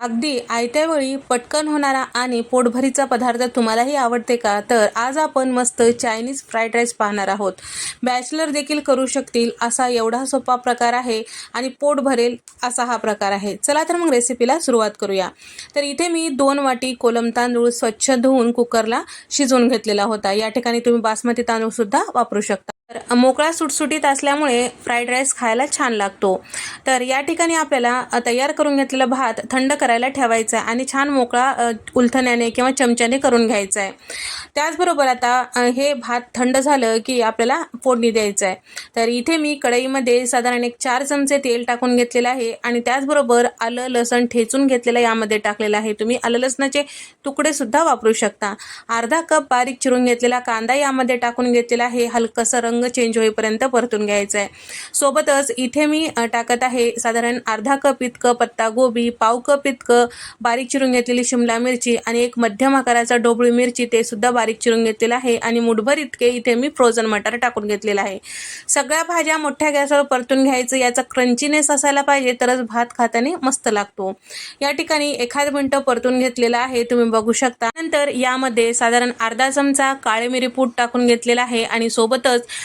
अगदी आयत्या वेळी पटकन होणारा आणि पोटभरीचा पदार्थ तुम्हालाही आवडते का? तर आज आपण मस्त चायनीज फ्राईड राईस पाहणार आहोत. बॅचलर देखील करू शकतील असा एवढा सोपा प्रकार आहे आणि पोट भरेल असा हा प्रकार आहे. चला तर मग रेसिपीला सुरुवात करूया. तर इथे मी दोन वाटी कोलम तांदूळ स्वच्छ धुवून कुकरला शिजवून घेतलेला होता. या ठिकाणी तुम्ही बासमती तांदूळ सुद्धा वापरू शकता. तर मोकळा सुटसुटीत असल्यामुळे फ्राईड राईस खायला छान लागतो. तर या ठिकाणी आपल्याला तयार करून घेतलेला भात थंड करायला ठेवायचा आहे आणि छान मोकळा उलथण्याने किंवा चमच्याने करून घ्यायचा आहे त्याचबरोबर आता हे भात थंड झालं की आपल्याला फोडणी द्यायचं आहे तर इथे मी कढईमध्ये साधारण एक चार चमचे तेल टाकून घेतलेलं आहे आणि त्याचबरोबर आलं लसण ठेचून घेतलेलं यामध्ये टाकलेलं आहे. तुम्ही आलं लसणाचे तुकडेसुद्धा वापरू शकता. अर्धा कप बारीक चिरून घेतलेला कांदा यामध्ये टाकून घेतलेला आहे. हलकंसं रंग चेंज होईपर्यंत परतून घ्यायचा आहे सोबतच इथे मी टाकत आहे साधारण अर्धा कप इतकं पत्ता गोबी पाव कप इतकं बारीक चिरून घेतलेली शिमला मिरची आणि एक मध्यम आकाराचा डोबळी मिरची ते सुद्धा बारीक चिरून घेतलेलं आहे आणि मुठभर इतके इथे मी फ्रोझन मटार टाकून घेतलेला आहे. सगळ्या भाज्या मोठ्या गॅसवर परतून घ्यायचं याचा क्रंचीनेस असायला पाहिजे तरच भात खाताने मस्त लागतो. या ठिकाणी एखाद मिनटं परतून घेतलेला आहे तुम्ही बघू शकता. नंतर यामध्ये साधारण अर्धा चमचा काळे मिरी पूड टाकून घेतलेला आहे आणि सोबतच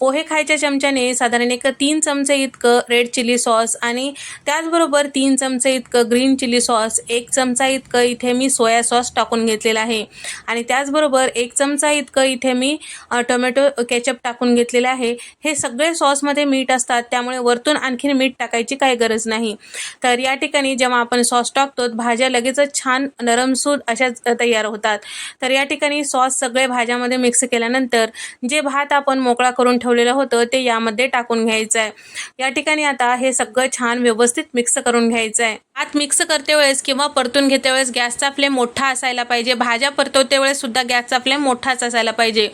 पोहे खायच्या चमच्याने साधारण एक तीन चमचे इतकं रेड चिली सॉस आणि त्याचबरोबर तीन चमचे इतकं ग्रीन चिली सॉस एक चमचा इतकं इथे मी सोया सॉस टाकून घेतलेला आहे. आणि त्याचबरोबर एक चमचा इतकं इथे मी टोमॅटो केचप टाकून घेतलेलं आहे. हे सगळे सॉसमध्ये मीठ असतात त्यामुळे वरतून आणखीन मीठ टाकायची काही गरज नाही. तर या ठिकाणी जेव्हा आपण सॉस टाकतो भाज्या लगेचच छान नरमसूद अशा तयार होतात. तर या ठिकाणी सॉस सगळे भाज्यामध्ये मिक्स केल्यानंतर जे भात आपण मोकळा करून ठेवलेलं होतं ते यामध्ये टाकून घ्यायचं आहे या ठिकाणी आता हे सगळं छान व्यवस्थित मिक्स करून घ्यायचं आहे भात मिक्स करते वेळेस किंवा परतून घेते वेळेस गॅसचा फ्लेम मोठा असायला पाहिजे. भाज्या परतवते वेळेस सुद्धा गॅसचा फ्लेम मोठाच असायला पाहिजे.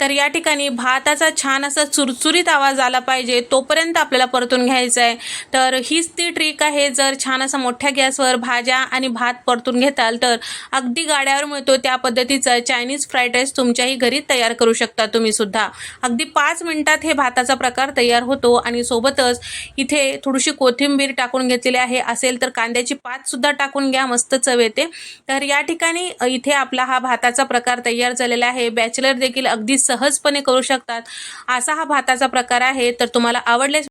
तर या ठिकाणी भाताचा छान असा चुरचुरीत आवाज आला पाहिजे. तोपर्यंत आपल्याला परतून घ्यायचा आहे. तर हीच ती ट्रिक आहे. जर छान असा मोठ्या गॅसवर भाज्या आणि भात परतून घेताल तर अगदी गाड्यावर मिळतो त्या पद्धतीचा. चायनीज फ्राईड राईस तुमच्याही घरी तयार करू शकता तुम्ही सुद्धा. अगदी पाच मिनिटात हे भाताचा प्रकार तयार होतो आणि सोबतच इथे थोडीशी कोथिंबीर टाकून घेतलेली आहे. असेल तर कांद्याची पात सुद्धा टाकून घ्या मस्त चव येते. तर या ठिकाणी इथे आपला हा भाताचा प्रकार तयार झालेला आहे. बॅचलर देखील अगदी सहजपणे करू शकतात. असा हा भाताचा प्रकार आहे. तर तुम्हाला आवडल्यास